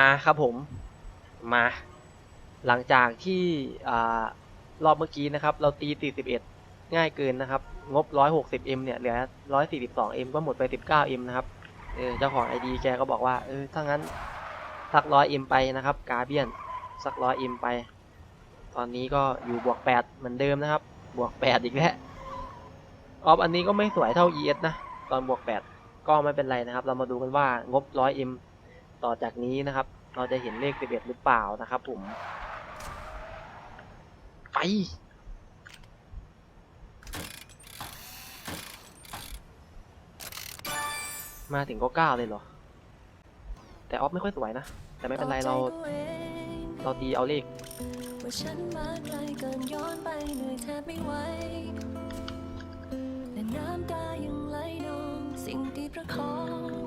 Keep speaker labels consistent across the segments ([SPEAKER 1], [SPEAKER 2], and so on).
[SPEAKER 1] อ่าครับผมมาหลังจากที่อรอบเมื่อกี้นะครับ เราตี 41 ง่ายเกินนะครับ งบ 160M เนี่ยเหลือ 142M ก็หมดไป 19M นะครับเออเจ้าของ ID แกก็บอกว่าเออถ้างั้นสัก 100M ไปนะครับกาเบียนสัก 100M ไป ตอนนี้ก็อยู่บวก 8 เหมือนเดิมนะครับ บวก 8 อีกแล้วออฟอันนี้ก็ไม่สวยเท่า ES นะ ตอนบวก 8 ก็ไม่เป็นไรนะครับ เรามาดูกันว่างบ 100M ต่อจากนี้นะครับ เราจะเห็นเลข11หรือเปล่านะครับ ผม ไป มาถึงก็เก้าเลยเหรอ แต่ออฟไม่ค่อยสวยนะ แต่ไม่เป็นไรเรา เราตีเอาเลข
[SPEAKER 2] ว่าฉันมาไกลเกินย้อนไปเหนื่อยแทบไม่ไหวและน้ำตายังไหลนองสิ่งที่ประคอง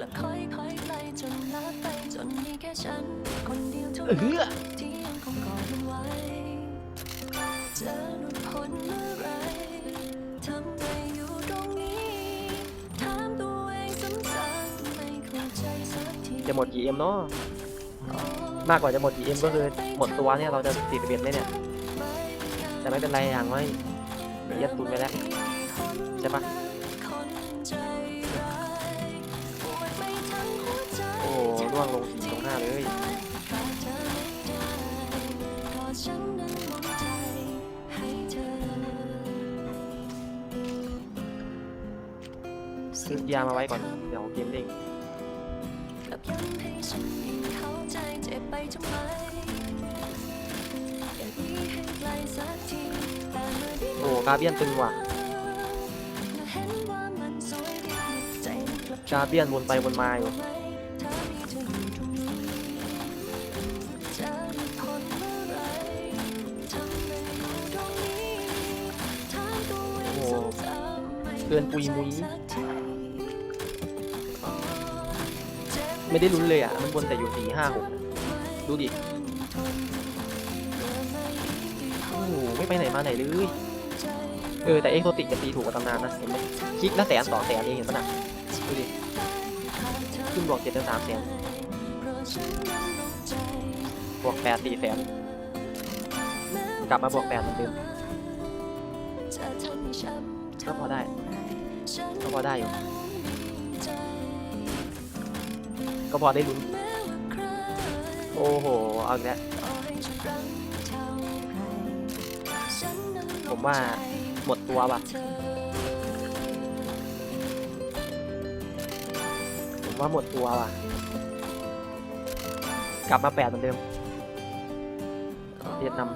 [SPEAKER 2] กลับค่อยๆไปจนลาไปจนมีแค่ฉัน คนเดียวเท่า
[SPEAKER 1] เอ
[SPEAKER 2] นั้น
[SPEAKER 1] อ
[SPEAKER 2] ที่ยังคงกอดมันไว้จะหลุดพ้นเมื่อไหรทำไมอยู่ตรงนี้ถามตัวเองซ้ำๆไม่เข้าใจสักที
[SPEAKER 1] จะหมดกี่เอ็มเนาะมากกว่าจะหมดกี่เอ็มก็คือหมดตัวเนี่ยเราจะ41เลยเนี่ยแต่ไม่เป็นไรอย่างน้อยยัดตุนไปแล้วใช่ปะ ร่วงลงสี่ลงห้าเลยซื้อยามาไว้ก่อน เดี๋ยวเกมเด้ง
[SPEAKER 2] กับย้ำให้ฉันยิ่งเข้าใจเจ็บไปทำไมอยากหนีให้ไกลสักทีแต่เมื่อได้
[SPEAKER 1] โอ้กาเบียนตึงว่ะ
[SPEAKER 2] และเห็นว่ามันสวยดีใจมันกลับ
[SPEAKER 1] กาเบียนวนไปวนมาอยู่
[SPEAKER 2] เกิ
[SPEAKER 1] นปุยมุยไม่ได้ลุ้นเลยอะ มันวนแต่อยู่สี่ห้าหกดูดิโอ้โหไม่ไปไหนมาไหนเลยเออแต่เอ็กโซติกจะตีถูกกว่าตำนานนะเห็นไหมคลิกละแสนสองแสนเองเห็นปะน่ะดูดิขึ้นบอกเจ็ดถึงสามแสนบวกแปดสี่แสนกลับมาบวกแปดเหมือนเดิมก็พอได้ ก็พอได้อยู่ ก็พอได้ลุ้น โอ้โห เอาอีกแล้วผมว่าหมดตัวว่ะ ผมว่าหมดตัวว่ะ กลับมาแปดเหมือนเดิมเวียดนาม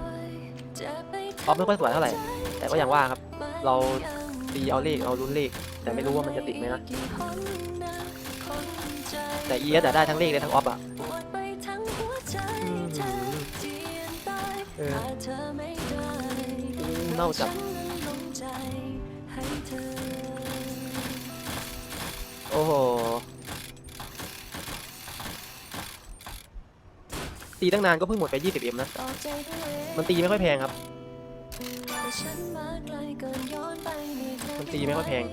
[SPEAKER 1] ออฟไม่ค่อยสวยเท่าไหร่ แต่ก็อย่างว่าครับ เราตีเอาเลขเอาลุ้นเลข แต่ไม่รู้ว่ามันจะติดไหมนะ แต่เอสได้ทั้งเลขได้ทั้งออฟอะอืมเอออู้เน่าจัดโอ้โห ตีตั้งนานก็เพิ่งหมดไป 20M นะ มันตีไม่ค่อยแพงครับ มันตีไม่ค่อยแพง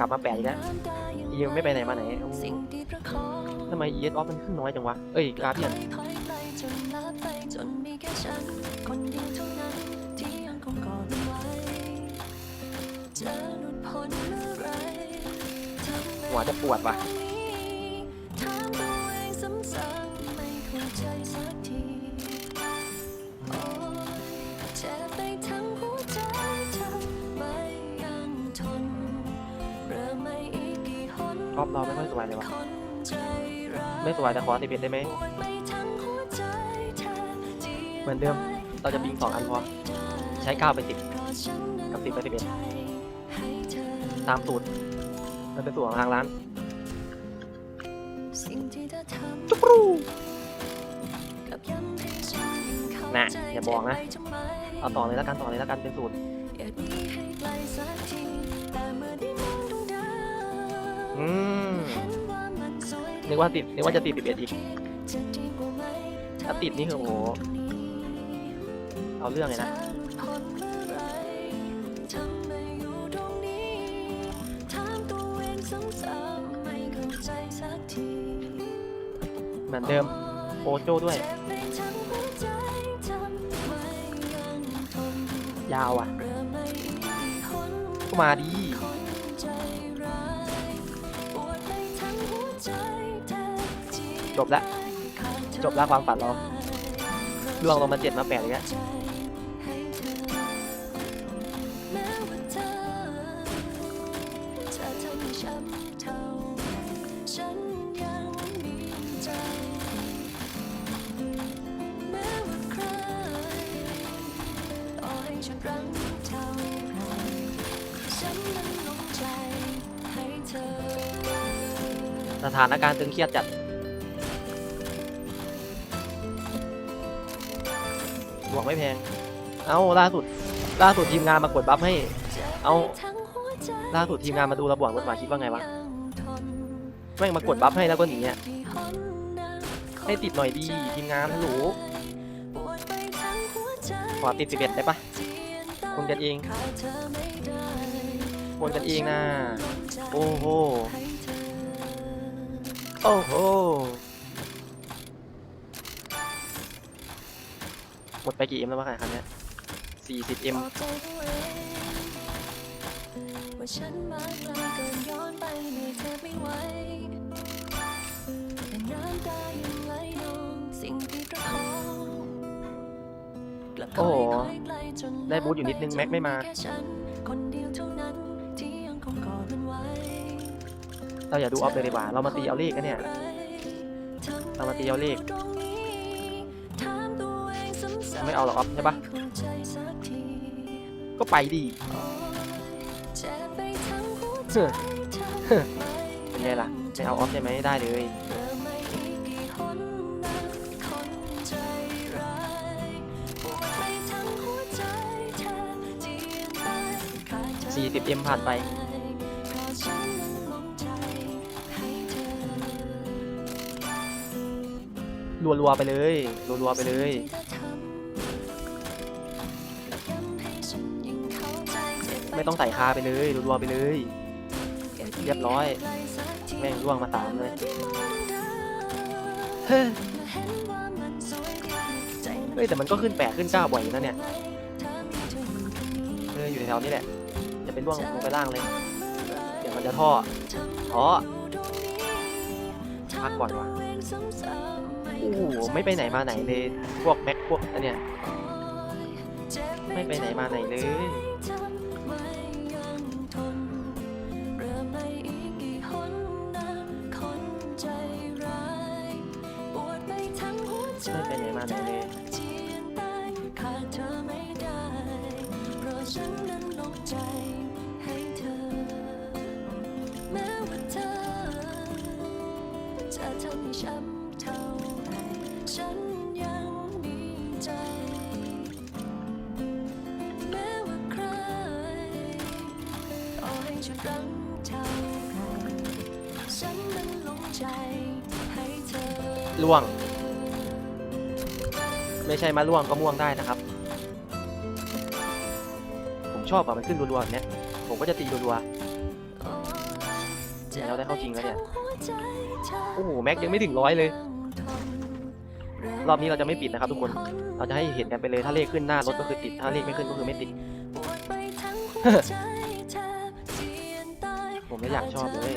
[SPEAKER 1] กลับมาแปดอีกแล้วอียังไม่ไปไหนมาไหนทำไม ES ออฟมันขึ้นน้อยจังวะ เอ้ยกราฟเนี่ย
[SPEAKER 2] จนมีแค่ฉันคน หนรอบเรา
[SPEAKER 1] ไม่ค่อยสวยเลยวะ
[SPEAKER 2] คนใจร้าย
[SPEAKER 1] ไม่สวยแต่ขอ11ได้ไหม
[SPEAKER 2] ปวดไปทั้งหัวใจแทนที่
[SPEAKER 1] เหมือนเดิมเราจะปิงสองอันพอใช้9ไป10
[SPEAKER 2] เพราะฉันนั้น
[SPEAKER 1] กับ10ไป
[SPEAKER 2] ใจให้เธอ
[SPEAKER 1] 11ตามสูตรมันเป็นสูตรของทางร้าน
[SPEAKER 2] สิ่งที่เธอทำ
[SPEAKER 1] จุกรู
[SPEAKER 2] กับย้ำให้ฉันยิ่งเข้า
[SPEAKER 1] น่ะ
[SPEAKER 2] ใจ
[SPEAKER 1] อย่าบอกนะ
[SPEAKER 2] เจ็ไปทำไม
[SPEAKER 1] เอาต่อเลยแล้วกันต่อเลยแล้วกันเป็นสูตรื
[SPEAKER 2] มนึ
[SPEAKER 1] กว่าติดนึกว่าจะติด11อีกถ้าติดนี่คือโอโหเอาเรื่องเลยนะ
[SPEAKER 2] เหมือนเดิ
[SPEAKER 1] มโอโจ้ด้วย
[SPEAKER 2] ยา
[SPEAKER 1] วอะ
[SPEAKER 2] ก็
[SPEAKER 1] มาดี
[SPEAKER 2] จบ
[SPEAKER 1] ละจบละความฝันเรา
[SPEAKER 2] ไม่ได้
[SPEAKER 1] ล่วงลงมาเจ็ดมาแปดอย่างเงี้ย
[SPEAKER 2] ใจให้เธอแม้ว่าเธอจะ
[SPEAKER 1] สถานการณ์ตึงเครียดจัด บวกไม่แพง เอาล่าสุด ล่าสุดทีมงานมากดบัฟให้ เอาล่าสุดทีมงานมาดูระบวกบนฝาคิดว่าไงวะ แม่งมากดบัฟให้แล้วก็หนีอะให้ติดหน่อยดีทีมงานฮัลโหลขอติดสิบเอ็ดได้ปะคนกันเองคนกันเองนะ โอ้โห โอ้โห หมดไปกี่เอ็มแล้ววะคันเนี้ยสี่สิบเอ็ม
[SPEAKER 2] บอกใจตัวเองว่าฉันมาไกลเกินย้อนไปเหนื่อยแทบไม่ไหวแต่น้ำตายังไหลนองสิ่งที่ประคองกลับ
[SPEAKER 1] โอ้โห
[SPEAKER 2] ค่อยๆไกลจน
[SPEAKER 1] ได้บูทอยู่นิดนึงแม็กไม่มา
[SPEAKER 2] แค่ฉันคนเดียวเท่านั้นที่ยังคงกอดมันไว้
[SPEAKER 1] เราอย่าดูออฟเลยดีกว่า เรามาตีเอาเลขกันเนี่ย เรามาตีเอาเลข ไม่เอาหรอกออฟใช่ปะก็ไปดีเป็นไงล่ะไม่เอาออฟใช่ไหมได้เลย 40M ผ่านไปรัวๆไปเลยรัวๆไปเลย ไม่ต้องใส่คาไปเลยรัวๆไปเลย เรียบร้อย แม่งร่วงมาสามเลยเฮ้ยเฮ้ยแต่มันก็ขึ้นแปดขึ้นเก้าบ่อยนะเนี่ยเอออยู่แถวนี้แหละ จะเป็นร่วงลงไปล่างเลย เดี๋ยวมันจะท่อท้อพักก่อนว่ะโอ้โหไม่ไปไหนมาไหนเลย พวกแม็กพวกอันเนี้ยไม่ไปไหนมาไหนเลยำ
[SPEAKER 2] ให้ช้ำเท่าไรฉันยังมีใจ แม้ว่าใครต่อให้ชุดรังเท่าไรฉันนั้นลงใจให้เธอ
[SPEAKER 1] ล่วง ไม่ใช่มาล่วงก็ม่วงได้นะครับ ผมชอบอะมันขึ้นรัวๆแบบเนี้ย ผมก็จะตีรัวๆ เราได้เข้าจริงแล้วเนี่ย โอ้โหแม็กยังไม่ถึงร้อยเลย รอบนี้เราจะไม่ปิดนะครับทุกคน เราจะให้เห็นกันไปเลย ถ้าเลขขึ้นหน้ารถก็คือติด ถ้าเลขไม่ขึ้นก็คือไม่ติด ผมไม่อยากชอบเลย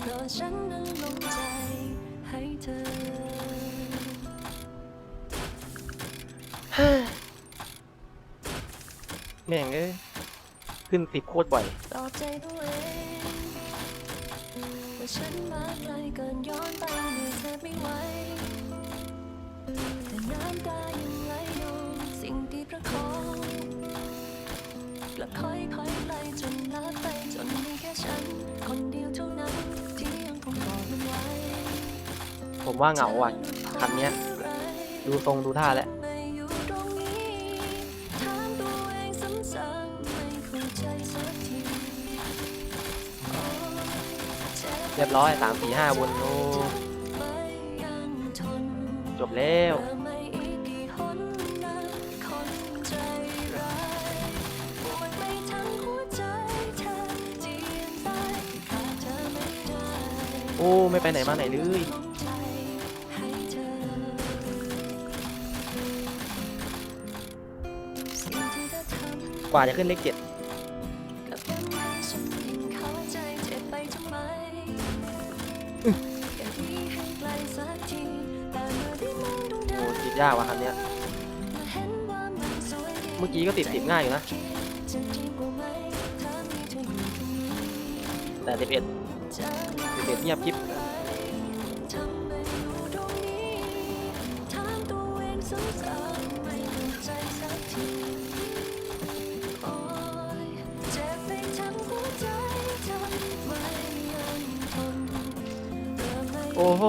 [SPEAKER 2] เพราะฉันนั้นลงใจให้เธอ
[SPEAKER 1] แม่งเอ้ยขึ้นสิบโคตรบ่อย
[SPEAKER 2] ฉันมาไกลเกินย้อนไปเหนื่อยแทบไม่ไหวแต่น้ำตายังไหลนองสิ่งที่ประคองกลับค่อยๆไกลจนลาไปจนมีแค่ฉัน คนเดียวเท่านั้นที่ยังคงกอดมันไว้
[SPEAKER 1] ผมว่าเหงาอะคันเนี้ย ดูทรงดูท่าแล้ว
[SPEAKER 2] รี
[SPEAKER 1] ยบร้อยสามสี่ห้าวนโจบแล้วโอ้ ไม่ไปไหนมาไหนเลยกว่าจะขึ้นเลขเจ็ด
[SPEAKER 2] ยากวะ
[SPEAKER 1] คันเนี้
[SPEAKER 2] เมื่
[SPEAKER 1] อกี้ก็ติดติดง่ายอยู่นะ แต่11 11อ็เงียบกิ๊
[SPEAKER 2] โอ้
[SPEAKER 1] โห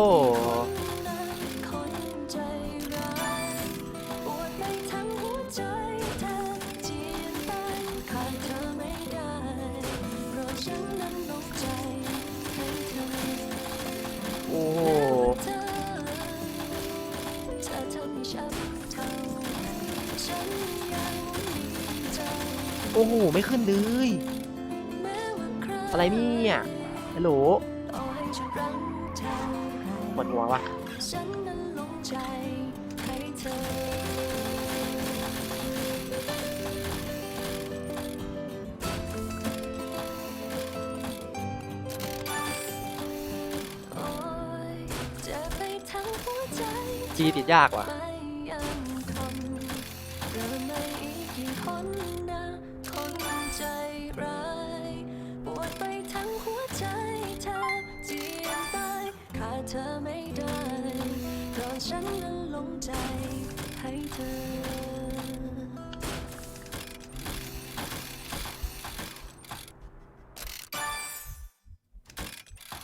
[SPEAKER 1] โอ้โห ไม่ขึ้นเลย อะไรเนี่ยฮัลโหลปวดหัววะ
[SPEAKER 2] จี
[SPEAKER 1] ติดยากว่ะ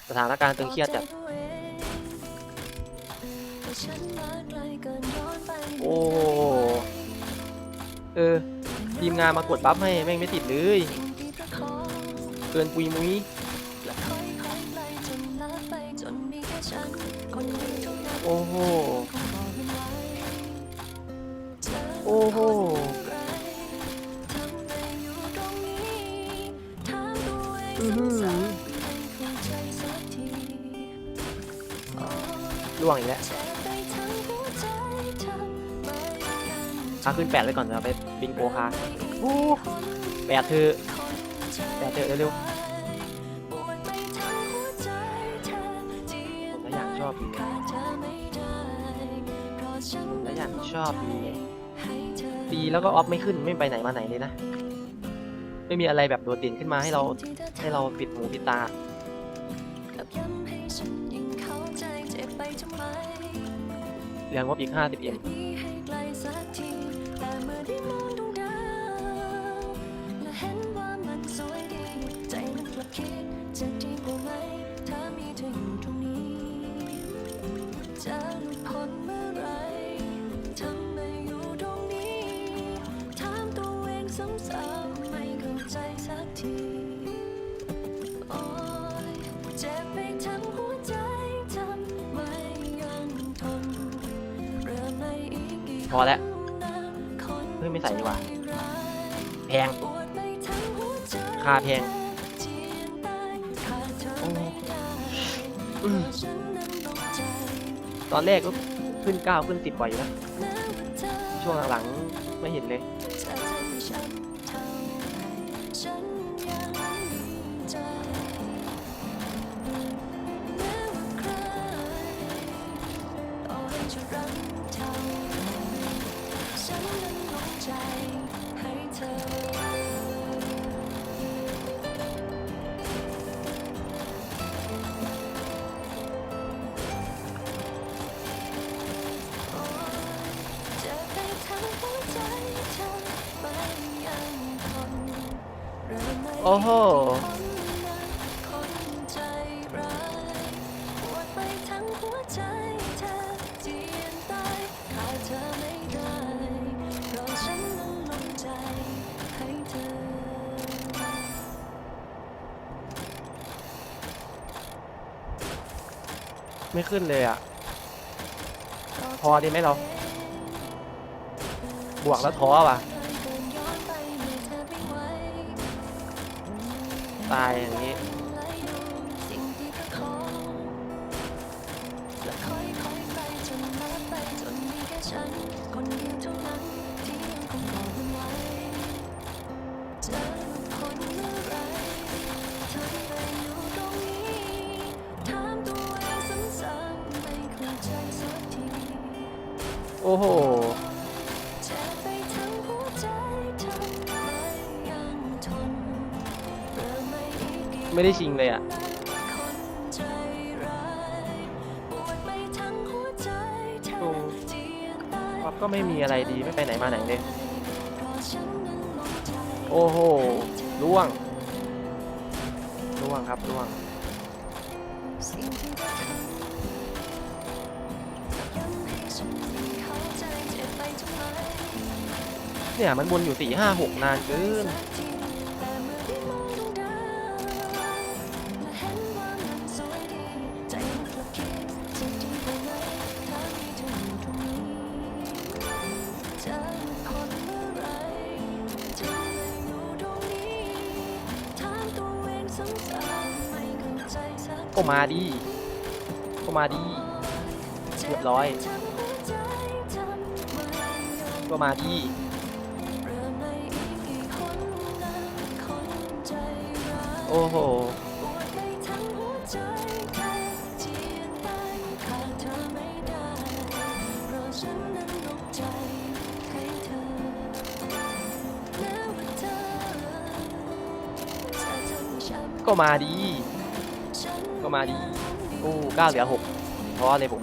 [SPEAKER 1] สถานการณ์ตึงเครียดจัด โอ้เออ ทีมงานมากดบัฟให้ แม่งไม่ติดเลย เกินปุยมุยโอ้ ล่วงอีกแล้วค้าขึ้นแปดเลยก่อนจะไปบิงโกค้าแปดคือแปดเจอเร็วๆผมอยากชอบแล้วอย่างชอบดีดีแล้วก็ออฟไม่ขึ้นไม่ไปไหนมาไหนเลยนะ ไม่มีอะไรแบบโดดเด่นขึ้นมาให้เราให้เราปิดหูปิดตา ลืง
[SPEAKER 2] งบอีก 50M
[SPEAKER 1] พอแล้วเฮ้ยไม่ใส่ดีกว่า แพงค่าแพง
[SPEAKER 2] ตอน
[SPEAKER 1] แรกก็ขึ้นเก้าขึ้นสิบบ่อยนะ ช่วงหลังๆไม่เห็นเลย โอ้โห
[SPEAKER 2] ไม่
[SPEAKER 1] ขึ้นเลยอะ พอดีไหมเรา บวกแล้วท้อว่ะ ตายอย่างนี้โอ้โห
[SPEAKER 2] ไม่ได้
[SPEAKER 1] ชิงเลยอะ
[SPEAKER 2] ดูป๊
[SPEAKER 1] อปก็ไม่มีอะไรดีไม่ไปไหนมาไหนเลย โอ้โหล่วงล่วงครับล่วง
[SPEAKER 2] เนี่
[SPEAKER 1] ยมันวนอยู่สี่ห้าหกนานเกิน
[SPEAKER 2] สักทีก็มา
[SPEAKER 1] ดีก็มาดีเรียบร้อยก็มาดีโอ้โหก็มาดี ก็มาดีโอ้เก้าเหลือหกเพราะ
[SPEAKER 2] อะไรผม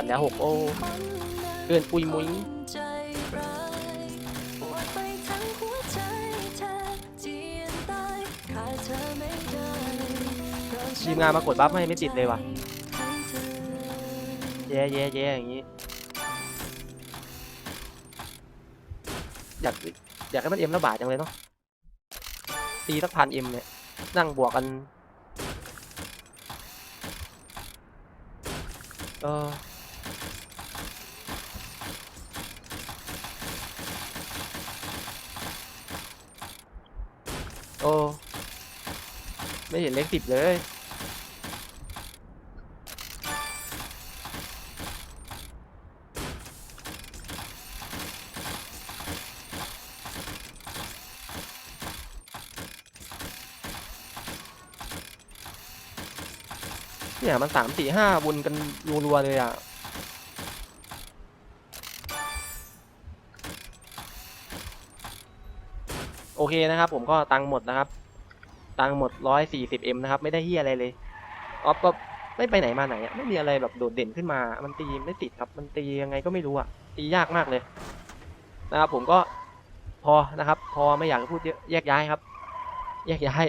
[SPEAKER 1] ดแล้วหกโอ้
[SPEAKER 2] คนนั้น
[SPEAKER 1] เกินปุยมุย
[SPEAKER 2] ใจร้ายปวดไปทั้งหัวใจแทบเจียนตายขาดเธอไม่ได้เพราะฉั
[SPEAKER 1] ทีมงานมากดบัฟให้ไม่ติดเลยว่ะแย่แย่แย่อย่างนี้ อยากอยากให้มันเอ็มระบาดจังเลยเนาะตีสักพันเอ็มเนี่ย นั่งบวกกัน เออ อ้ไม่เห็นเลขสิบเลย เนี่ยมันสามสี่ห้าวนกันรัวๆเลยอะ เคนะครับ ผมก็ตังค์หมดนะครับ ตังค์หมดร้อยสี่สิบเอ็มนะครับ ไม่ได้เฮียอะไรเลยออฟก็ไม่ไปไหนมาไหนอะไม่มีอะไรแบบโดดเด่นขึ้นมา มันตีไม่ติดครับ มันตียังไงก็ไม่รู้อะตียากมากเลย นะครับ ผมก็พอนะครับ พอไม่อยากจะพูดเยอะแยกย้ายครับ แยกย้าย